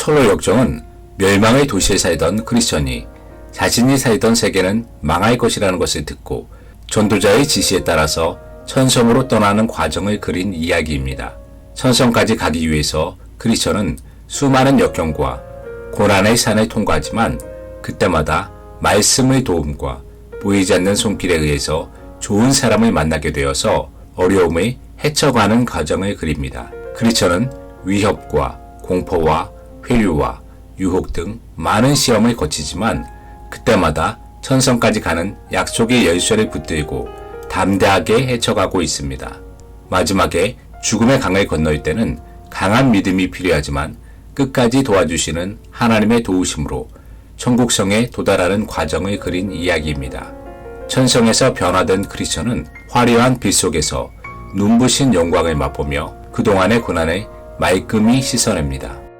철로 역정은 멸망의 도시에 살던 크리스천이 자신이 살던 세계는 망할 것이라는 것을 듣고 전도자의 지시에 따라서 천성으로 떠나는 과정을 그린 이야기입니다. 천성까지 가기 위해서 크리스천은 수많은 역경과 고난의 산을 통과하지만 그때마다 말씀의 도움과 보이지 않는 손길에 의해서 좋은 사람을 만나게 되어서 어려움을 헤쳐가는 과정을 그립니다. 크리스천은 위협과 공포와 회류와 유혹 등 많은 시험을 거치지만 그때마다 천성까지 가는 약속의 열쇠를 붙들고 담대하게 헤쳐가고 있습니다. 마지막에 죽음의 강을 건널 때는 강한 믿음이 필요하지만 끝까지 도와주시는 하나님의 도우심으로 천국성에 도달하는 과정을 그린 이야기입니다. 천성에서 변화된 크리스천은 화려한 빛 속에서 눈부신 영광을 맛보며 그동안의 고난을 말끔히 씻어냅니다.